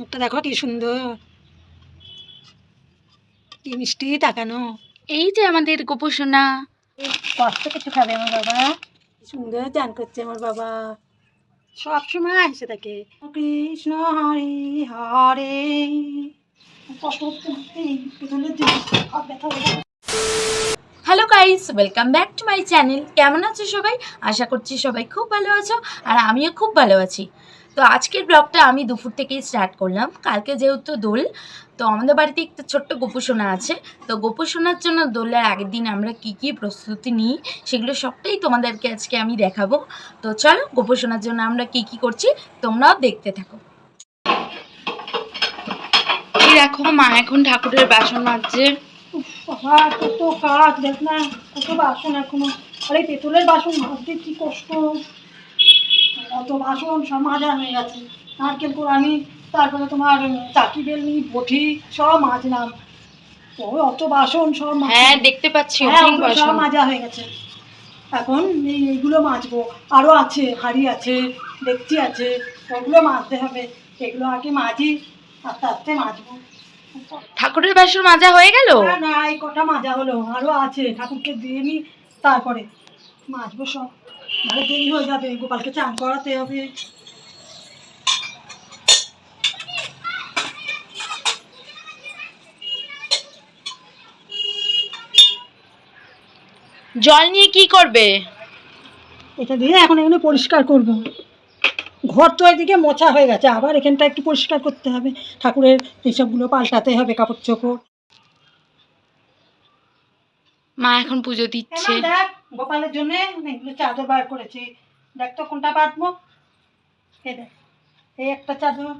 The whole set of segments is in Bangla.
মুখটা দেখো কি সুন্দর। কি মিষ্টি তাকানো। এই যে আমাদের গোপসোনা কষ্ট কিছু খাবে আমার বাবা। সুন্দর চান করছে আমার বাবা। সব সময় এসে থাকে। কৃষ্ণ হরি হরে। কষ্ট করতে হয়ে। Hello guys welcome back to my channel কেমন আছো সবাই? আশা করছি সবাই খুব ভালো আছো আর আমিও খুব ভালো আছি। তো আজকের ব্লগটা আমি দুপুর থেকেই স্টার্ট করলাম। কালকে যেহেতু দোল তো আমাদের বাড়িতে একটা ছোট্ট গোপুসোনা আছে। তো গোপুসোনার জন্য দোলের আগের দিন আমরা কি কি প্রস্তুতি নিই সেগুলো সবটাই তোমাদেরকে আজকে আমি দেখাবো। তো চলো গোপুসোনার জন্য আমরা কি কি করছি তোমরাও দেখতে থাকো। দেখো মা এখন ঠাকুরের বাসন মাজছে। বাবা কত কাজ দেখ না কত বাসন এখনও। আরে পেতলের বাসন মাজতে কি কষ্ট। অত বাসন সব মাজা হয়ে গেছে। নারকেল কোরানি তারপরে তোমার চাকি বেলনি বটি সব মাজলাম। ওই অত বাসন সব হ্যাঁ দেখতে পাচ্ছি হ্যাঁ, সব মাজা হয়ে গেছে। এখন এই এইগুলো মাজবো। আরও আছে হাঁড়ি আছে ডেকচি আছে ওগুলো মাজতে হবে। এগুলো আগে মাজি আস্তে আস্তে মাজবো। ঠাকুরের বাসন মাজা হয়ে গেল? না না এই কটা মাজা হলো। আরও আছে ঠাকুরকে দিয়ে নি তারপরে মাজবো সব। নাহলে দেরি হয়ে যাবে গোপালকে চান করাতে হবে। জল নিয়ে কি করবে? এটা দিয়ে এখন এখানে পরিষ্কার করব। ঘর তো এদিকে মোছা হয়ে গেছে আবার এখানটা একটু পরিষ্কার করতে হবে। ঠাকুরের এইসবগুলো পাল্টাতে হবে কাপড় চোপড়। মা এখন পুজো দিচ্ছে। গোপালের জন্য এগুলো চাদর বার করেছি। দেখ তো কোনটা বাঁধবো? এই দেখ, এই একটা চাদর,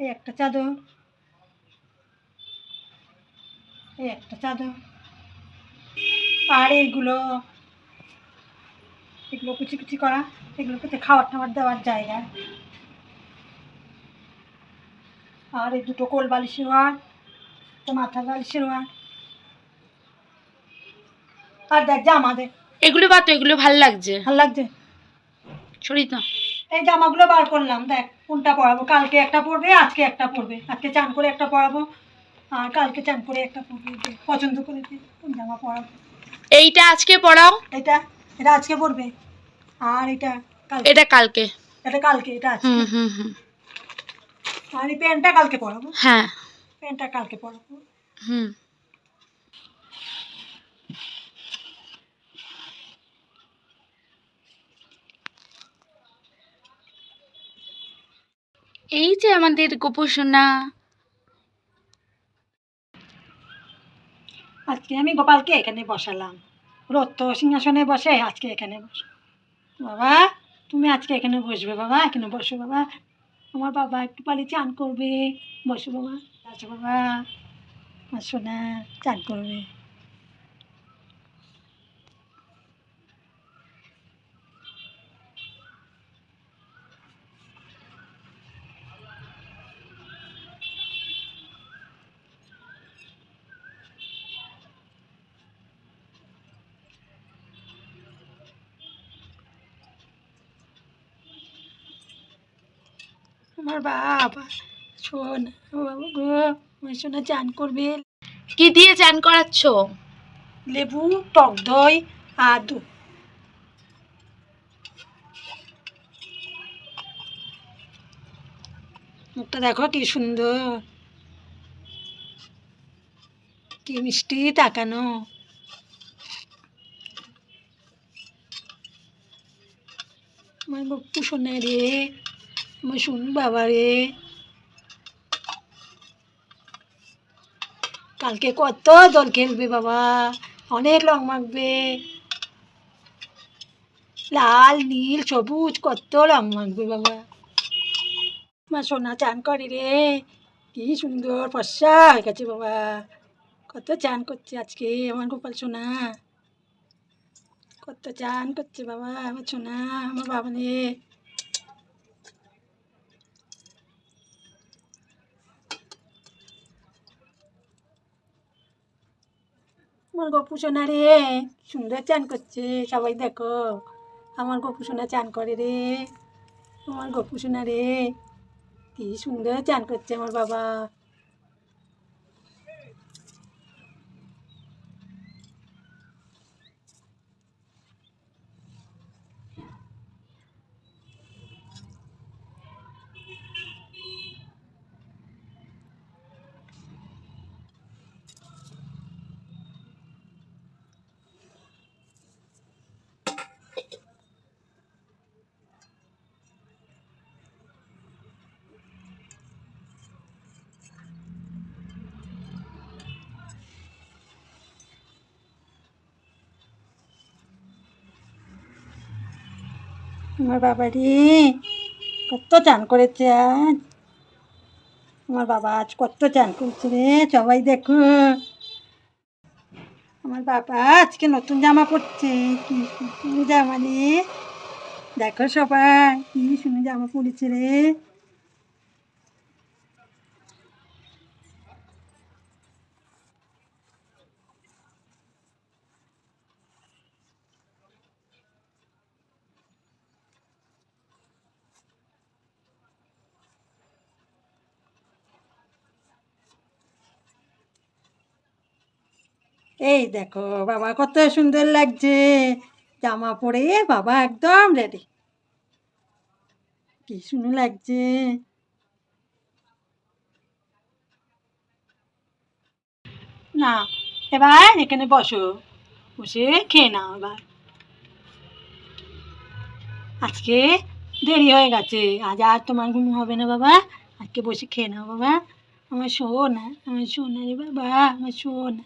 এই একটা চাদর, এই একটা চাদর, আর এইগুলো, এগুলো কুচি কুচি করা এগুলো এগুলোকে খাবার টাবার দেওয়ার জায়গা। আর এই দুটো কোল বালিশের ওয়ার মাথার বালিশের ওয়ার আর দেখ জামা এগুলো তো এগুলো ভালো লাগছে। ভালো লাগছে? সরি এই জামাগুলো বার করলাম দেখ কোনটা পরাবো? কালকে একটা পরবে আজকে একটা পরবে। আজকে চান করে একটা পরাবো আর কালকে চান করে একটা পরবে পছন্দ করে কোন জামা পরাবো। এইটা আজকে পড়াও এটা এটা আজকে পরবে আর এটা কালকে। এটা কালকে। এটা কালকে এটা আজকে। হুম হুম হুম। আর এই প্যান্টটা কালকে পরাবো। হ্যাঁ। প্যান্টটা কালকে পরাবো। হুম। এই যে আমাদের গোপসোনা আজকে আমি গোপালকে এখানে বসালাম। রোদ তো সিংহাসনে বসে, আজকে এখানে বসো। বাবা, তুমি আজকে এখানে বসবে বাবা, এখানে বসো বাবা। আমার বাবা একটু পালি চান করবে। বসো বাবা। আসো বাবা আসো না চান করবে। আমার বাবা শোন বাবা গো আমার সোনা চান করবে। কি দিয়ে চান করাচ্ছ? লেবু টক দই আর দুধ মুখটা দেখো কি সুন্দর। কি মিষ্টি তাকানো। আমার বকু শোনা রে। আমার শুন বাবা রে কালকে কত দল খেলবে বাবা, অনেক রং মাখবে। লাল, নীল, সবুজ, কত রং মাখবে বাবা। মা সোনা চান করে রে, কি সুন্দর ফর্সা হয়ে গেছে বাবা। কত চান করছে আজকে আমার গোপাল সোনা। কত চান করছে বাবা আমার সোনা, আমার বাবা রে আমার গপু সোনা রে, সুন্দর চান করছে, সবাই দেখো। আমার গপু সোনা চান করে রে, আমার গপু সোনা রে, কি সুন্দর চান করছে আমার বাবা। আমার বাবারি, কত চান করেছে আজ? আমার বাবা আজ কত চান করছে রে, সবাই দেখো। আমার বাবা আজকে নতুন জামা পরছে, কি জামা রে। দেখো সবাই, কি শুনে জামা পরেছে রে। এই দেখো, বাবা কত সুন্দর লাগছে। জামা পরে, বাবা একদম রেডি কি সুন্দর লাগছে। না, এবার এখানে বসো। বসে খেয়ে নাও এবার। আজকে দেরি হয়ে গেছে। আজ আর তোমার ঘুম হবে না, বাবা। আজকে বসে খেয়ে নাও, বাবা। আমার শোনা আমার শোনা রে বাবা, আমার শোনা।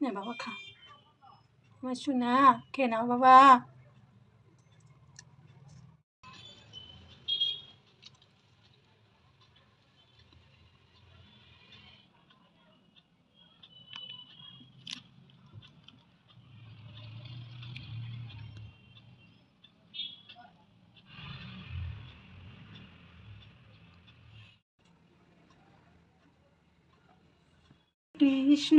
নে বাবা খা আমার শোনা খেয়ে বাবা কৃষ্ণ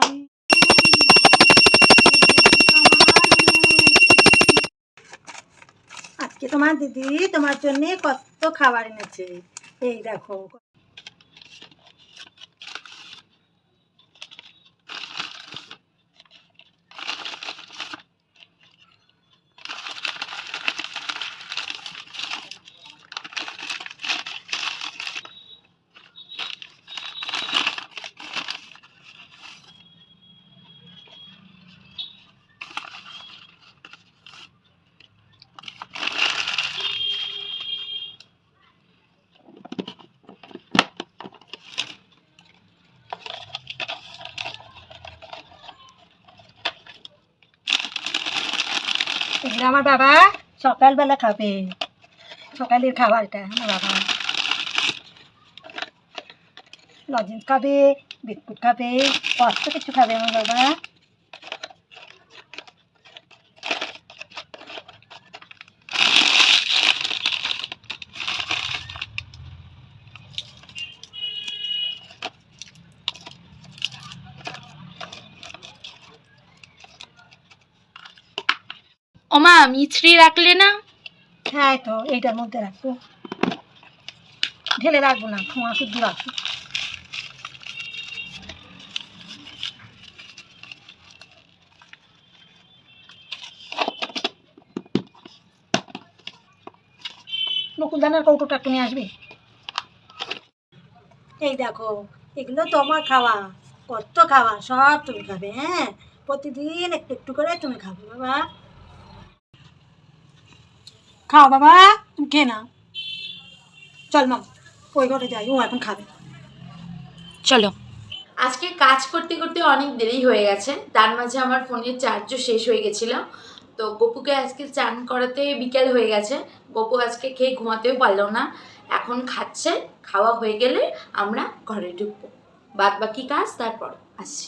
আজকে তোমার দিদি তোমার জন্য কত খাবার এনেছে। এই দেখো। এগুলো আমার বাবা সকালবেলা খাবে। সকালের খাবারটা, আমার বাবা। লজেন্স খাবে, বিস্কুট খাবে কষ্ট কিছু খাবে আমার বাবা। মিছরি রাখলে না? হ্যাঁ তো, এইটার মধ্যে রাখব। ঢেলে রাখব না, ধোঁয়া শুদ্ধ রাখব। নকুলদানার কৌটোটা একটু নিয়ে আসবি? এই দেখো, এগুলো তোমার খাওয়া, কত খাওয়া, সব তুমি খাবে হ্যাঁ? প্রতিদিন একটু একটু করে তুমি খাবে, বাবা। খাও বাবা তুমি খেয়ে নাও। চল মাম ওই ঘরে যাই ও এখন খাবে। চলো। আজকে কাজ করতে করতে অনেক দেরি হয়ে গেছে তার মাঝে আমার ফোনের চার্জও শেষ হয়ে গেছিল। তো গপুকে আজকে চান করাতে বিকেল হয়ে গেছে গপু আজকে খেয়ে ঘুমাতেও পারল না। এখন খাচ্ছে খাওয়া হয়ে গেলে আমরা ঘরে ঢুকবো। বাদ বাকি কাজ তারপর আসছি।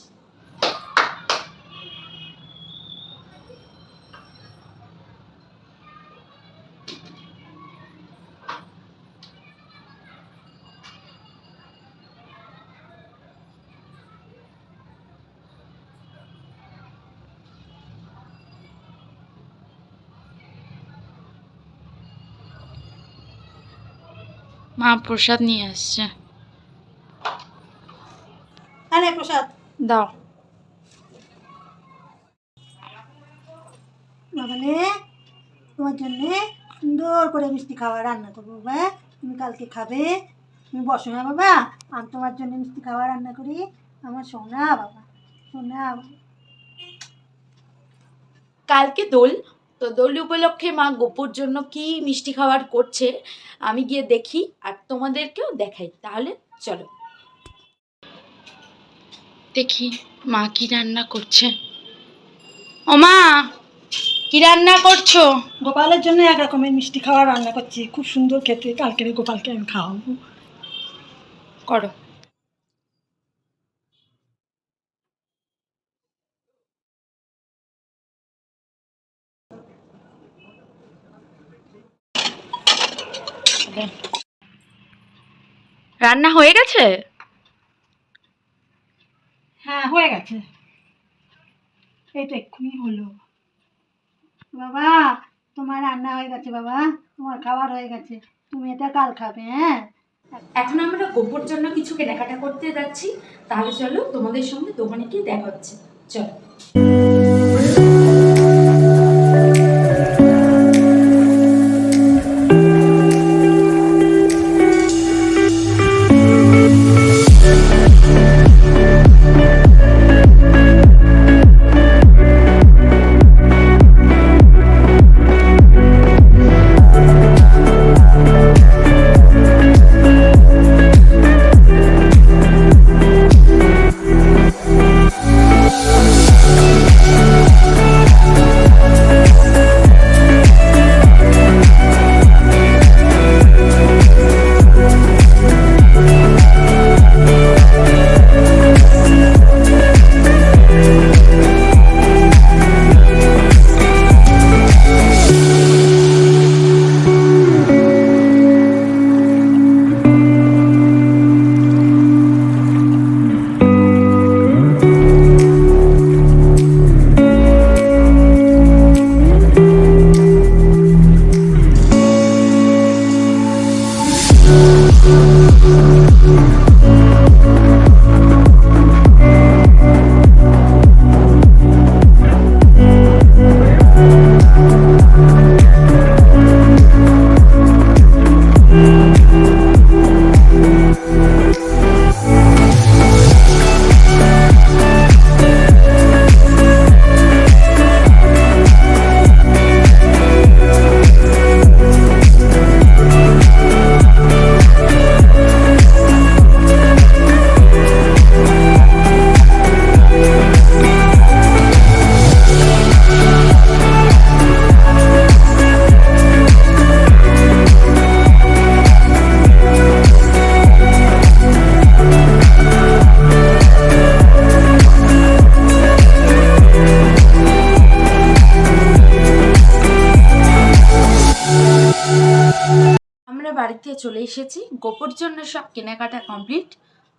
মা প্রসাদ নিয়ে আসছে। হ্যাঁ নে প্রসাদ। দাও। বাবালে তোমার জন্যে সুন্দর করে মিষ্টি খাবার রান্না করব বাবা। তুমি কালকে খাবে। তুমি বসো না বাবা। আমি তোমার জন্য মিষ্টি খাবার রান্না করি। আমার সোনা বাবা। সোনা বাবা। কালকে দোল তো দোল উপলক্ষে মা গোপুর জন্য কি মিষ্টি খাবার করছে আমি গিয়ে দেখি আর তোমাদেরকেও দেখাই। তাহলে চলো। দেখি মা কি রান্না করছে। ও মা কি রান্না করছ? গোপালের জন্য এক রকমের মিষ্টি খাবার রান্না করছি খুব সুন্দর খেতে কালকে গোপালকে আমি খাওয়াবো। করো। রান্না হয়ে গেছে? হ্যাঁ হয়ে গেছে। এই তো এক্ষুনি হলো। বাবা তোমার রান্না হয়ে গেছে বাবা। তোমার খাবার হয়ে গেছে। তুমি এটা কাল খাবে হ্যাঁ? এখন আমরা গোপুর জন্য কিছু কেনাকাটা করতে যাচ্ছি। তাহলে চলো তোমাদের সঙ্গে দোকানে গিয়ে দেখা হচ্ছে। চলো। বাড়িতে চলে এসেছি। গোপুর জন্য সব কেনাকাটা কমপ্লিট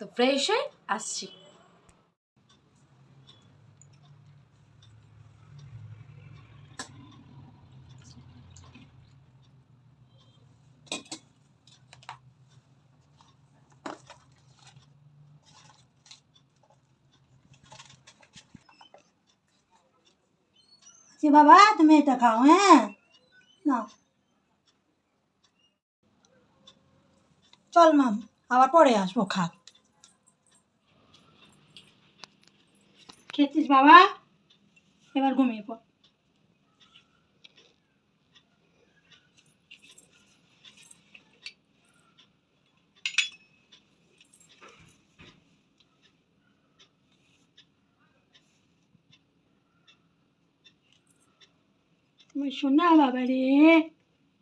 তো ফ্রেশ হয়ে আসছি। বাবা, তুমি এটা খাও হ্যাঁ? না চল মাম আবার পরে আসব, খা। খেতিস বাবা? এবার ঘুমিয়ে পড়। আমার সোনা বাবা রে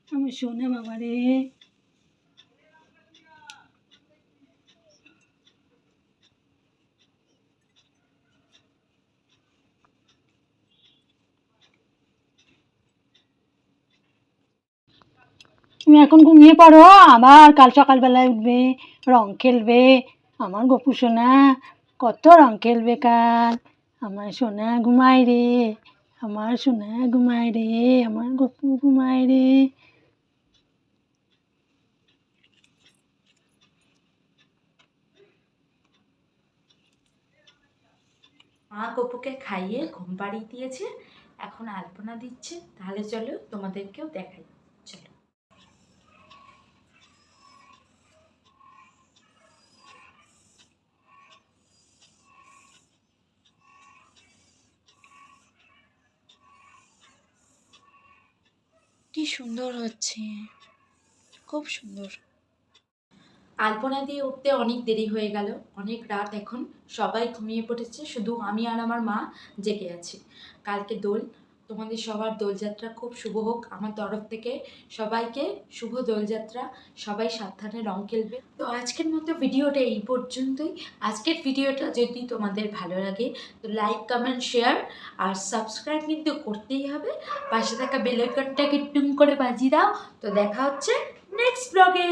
আমার সোনা বাবা রে। তুমি এখন ঘুমিয়ে পড়ো, আবার কাল সকালবেলায় উঠবে, রং খেলবে। আমার গপু সোনা, কত রং খেলবে কাল। আমার সোনা ঘুমায় রে, আমার সোনা ঘুমায় রে, আমার গপু ঘুমায় রে। মা গপুকে খাইয়ে ঘুম পাড়িয়ে দিয়েছে, এখন আলপনা দিচ্ছে। তাহলে চলো তোমাদেরকেও দেখাই চলো কি সুন্দর হচ্ছে। খুব সুন্দর। আলপনা দিয়ে উঠতে অনেক দেরি হয়ে গেল। অনেক রাত এখন। সবাই ঘুমিয়ে পড়েছে। শুধু আমি আর আমার মা জেগে আছি। কালকে দোল। তোমাদের সবার দোলযাত্রা খুব শুভ হোক। আমার তরফ থেকে সবাইকে শুভ দোলযাত্রা। সবাই সাবধানে রং খেলবে। তো আজকের মতো ভিডিওটা এই পর্যন্তই। আজকের ভিডিওটা যদি তোমাদের ভালো লাগে, তো লাইক কমেন্ট শেয়ার আর সাবস্ক্রাইব কিন্তু করতেই হবে। পাশে থাকা বেল আইকনটাকে টুম করে বাজিয়ে দাও। তো দেখা হচ্ছে নেক্সট ব্লগে